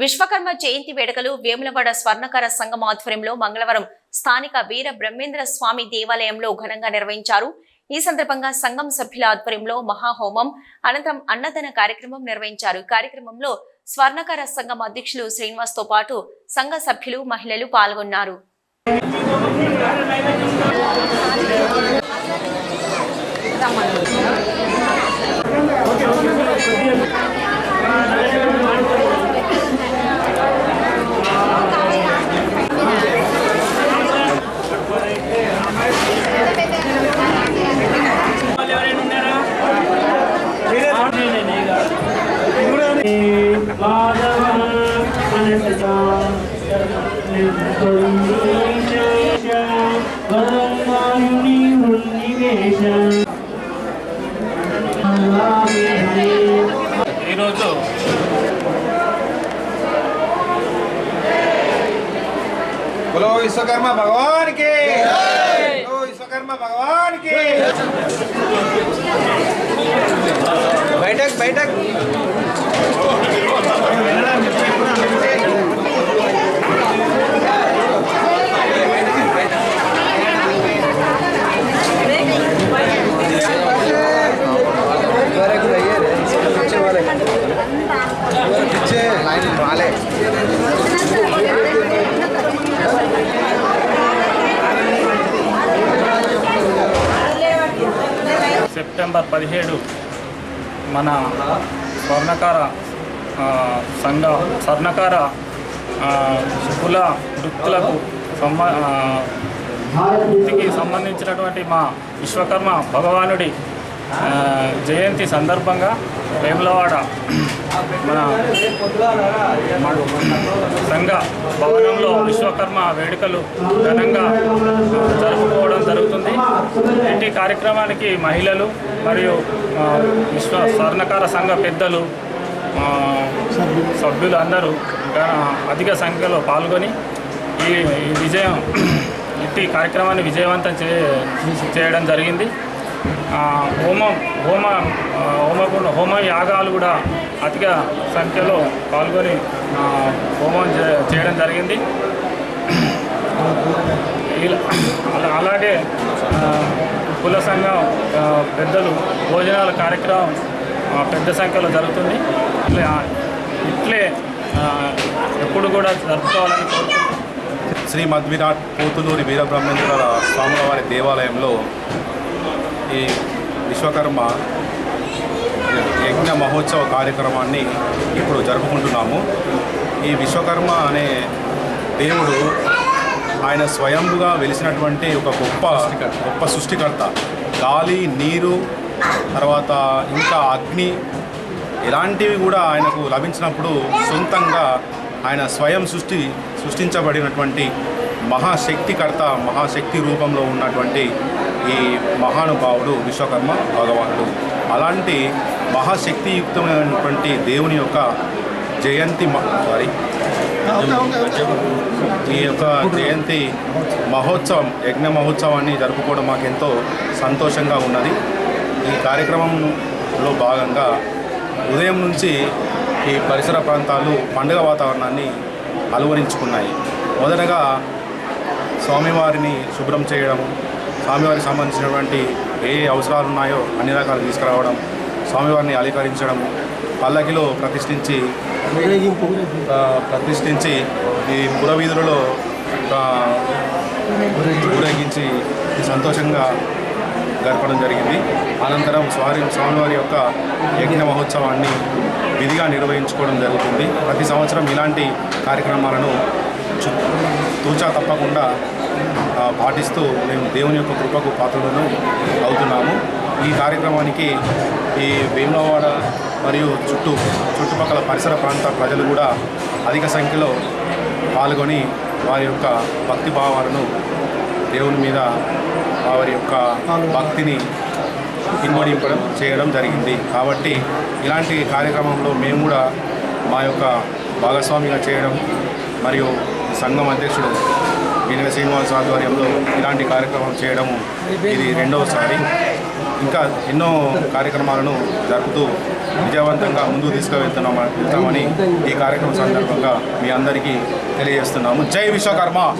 విశ్వకర్మ జయంతి వేడుకలు వేములవాడ స్వర్ణకర సంఘం ఆధ్వర్యంలో మంగళవారం స్థానిక వీర బ్రహ్మేంద్ర స్వామి దేవాలయంలో ఘనంగా నిర్వహించారు. ఈ సందర్భంగా సంఘం సభ్యుల ఆధ్వర్యంలో మహాహోమం అనంతరం అన్నదాన కార్యక్రమం నిర్వహించారు. కార్యక్రమంలో స్వర్ణకర సంఘం అధ్యక్షులు శ్రీనివాస్తో పాటు సంఘ సభ్యులు మహిళలు పాల్గొన్నారు. ఈరోజు बोलो विश्वकर्मा भगवान की बोलो विश्वकर्मा भगवान की बैठक बैठक लाइन वाले సెప్టెంబర్ పదిహేడు మన స్వర్ణకార సంఘ స్వర్ణకార కుల వృత్తులకు సంబ వృత్తికి సంబంధించినటువంటి మా విశ్వకర్మ భగవానుడి జయంతి సందర్భంగా వేములవాడ మన సంఘ భవనంలో విశ్వకర్మ వేడుకలు ఘనంగా జరుపుకోవడం జరుగుతుంది. ఇంటి కార్యక్రమానికి మహిళలు మరియు విశ్వ స్వర్ణకార సంఘ పెద్దలు సభ్యులు అందరూ అధిక సంఖ్యలో పాల్గొని ఈ ఈ విజయం ఇట్టి కార్యక్రమాన్ని విజయవంతం చే చేయడం జరిగింది. హోమం హోమ హోమ హోమ యాగాలు కూడా అధిక సంఖ్యలో పాల్గొని హోమం చే- చేయడం జరిగింది. ఇలా- అలా- అలాగే కుల సంఘం పెద్దలు భోజనాల కార్యక్రమం పెద్ద సంఖ్యలో జరుగుతుంది. ఇట్లే ఇట్లే ఎప్పుడు కూడా జరుపుకోవాలని కోరుకుంటున్నాను శ్రీ మద్విరాట్ పోతులూరి వీరబ్రహ్మేంద్ర స్వాముల వారి దేవాలయంలో ఈ విశ్వకర్మ యజ్ఞ మహోత్సవ కార్యక్రమాన్ని ఇప్పుడు జరుపుకుంటున్నాము. ఈ విశ్వకర్మ అనే దేవుడు ఆయన స్వయంగా వెలిసినటువంటి ఒక గొప్ప గొప్ప సృష్టికర్త. గాలి నీరు తర్వాత ఇంకా అగ్ని ఇలాంటివి కూడా ఆయనకు లభించినప్పుడు సొంతంగా ఆయన స్వయం సృష్టి సృష్టించబడినటువంటి మహాశక్తికర్త మహాశక్తి రూపంలో ఉన్నటువంటి ఈ మహానుభావుడు విశ్వకర్మ భగవానుడు. అలాంటి మహాశక్తియుక్తమైనటువంటి దేవుని యొక్క జయంతి సారీ ఈ యొక్క జయంతి మహోత్సవం యజ్ఞ మహోత్సవాన్ని జరుపుకోవడం మాకెంతో సంతోషంగా ఉన్నది. ఈ కార్యక్రమంలో భాగంగా ఉదయం నుంచి ఈ పరిసర ప్రాంతాలు పండుగ వాతావరణాన్ని అలువరించుకున్నాయి. మొదటగా స్వామివారిని శుభ్రం చేయడం స్వామివారికి సంబంధించినటువంటి ఏ అవసరాలు ఉన్నాయో అన్ని రకాలు తీసుకురావడం స్వామివారిని అలంకరించడం పల్లకిలో ప్రతిష్ఠించి ప్రతిష్ఠించి ఈ పురవీధులలో ఊరేగించి సంతోషంగా గడపడం జరిగింది. అనంతరం స్వామి స్వామివారి యొక్క యజ్ఞ మహోత్సవాన్ని విధిగా నిర్వహించుకోవడం జరుగుతుంది. ప్రతి సంవత్సరం ఇలాంటి కార్యక్రమాలను చు- తూచా తప్పకుండా పాటిస్తూ మేము దేవుని యొక్క కృపకు పాత్రలను అవుతున్నాము. ఈ కార్యక్రమానికి ఈ వేములవాడ మరియు చుట్టూ చుట్టుపక్కల పరిసర ప్రాంత ప్రజలు కూడా అధిక సంఖ్యలో పాల్గొని వారి యొక్క భక్తి భావాలను దేవుని మీద వారి యొక్క భక్తిని ఇన్వడింపడం చేయడం జరిగింది. కాబట్టి ఇలాంటి కార్యక్రమంలో మేము కూడా మా యొక్క భాగస్వామిగా చేయడం మరియు సంఘం అధ్యక్షుడు వెనుక శ్రీనివాస్ ఆధ్వర్యంలో ఇలాంటి కార్యక్రమం చేయడం ఇది రెండవసారి. ఇంకా ఎన్నో కార్యక్రమాలను జరుపుతూ విజయవంతంగా ముందుకు తీసుకువెళ్తున్నాం వెళ్తామని ఈ కార్యక్రమం సందర్భంగా మీ అందరికీ తెలియజేస్తున్నాము. జై విశ్వకర్మ!